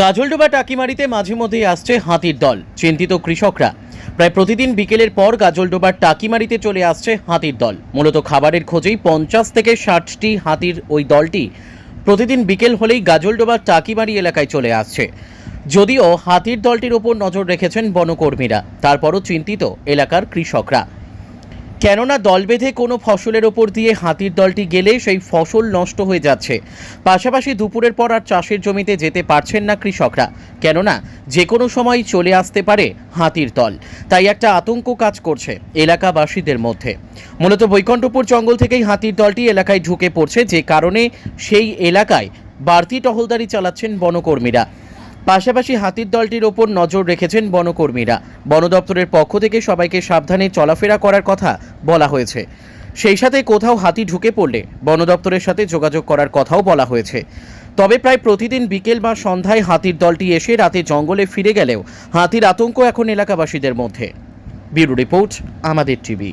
গাজলডোবা টাকিমারিতে মাঝে মধ্যেই আসছে হাতির দল, চিন্তিত কৃষকরা। প্রায় প্রতিদিন বিকেলের পর গাজলডোবার টাকিমারিতে চলে আসছে হাতির দল। মূলত খাবারের খোঁজেই পঞ্চাশ থেকে ষাটটি হাতির ওই দলটি প্রতিদিন বিকেল হলেই গাজলডোবার টাকিমারি এলাকায় চলে আসছে। যদিও হাতির দলটির ওপর নজর রেখেছেন বনকর্মীরা, তারপরও চিন্তিত এলাকার কৃষকরা। কেননা দল বেঁধে কোনো ফসলের ওপর দিয়ে হাতির দলটি গেলে সেই ফসল নষ্ট হয়ে যাচ্ছে। পাশাপাশি দুপুরের পর আর চাষের জমিতে যেতে পারছেন না কৃষকরা। কেননা যে কোনো সময় চলে আসতে পারে হাতির দল। তাই একটা আতঙ্ক কাজ করছে এলাকাবাসীদের মধ্যে। মূলত বৈকণ্ঠপুর জঙ্গল থেকেই হাতির দলটি এলাকায় ঢুকে পড়ছে। যে কারণে সেই এলাকায় বাড়তি টহলদারি চালাচ্ছেন বনকর্মীরা। পাশাপাশি হাতির দলটির ওপর নজর রেখেছেন বনকর্মীরা। বন দপ্তরের পক্ষ থেকে সবাইকে সাবধানে চলাফেরা করার কথা বলা হয়েছে। সেই সাথে কোথাও হাতি ঢুকে পড়লে বন দপ্তরের সাথে যোগাযোগ করার কথাও বলা হয়েছে। তবে প্রায় প্রতিদিন বিকেল বা সন্ধ্যায় হাতির দলটি এসে রাতে জঙ্গলে ফিরে গেলেও হাতির আতঙ্ক এখন এলাকাবাসীদের মধ্যে। ব্যুরো রিপোর্ট, আমাদের টিভি।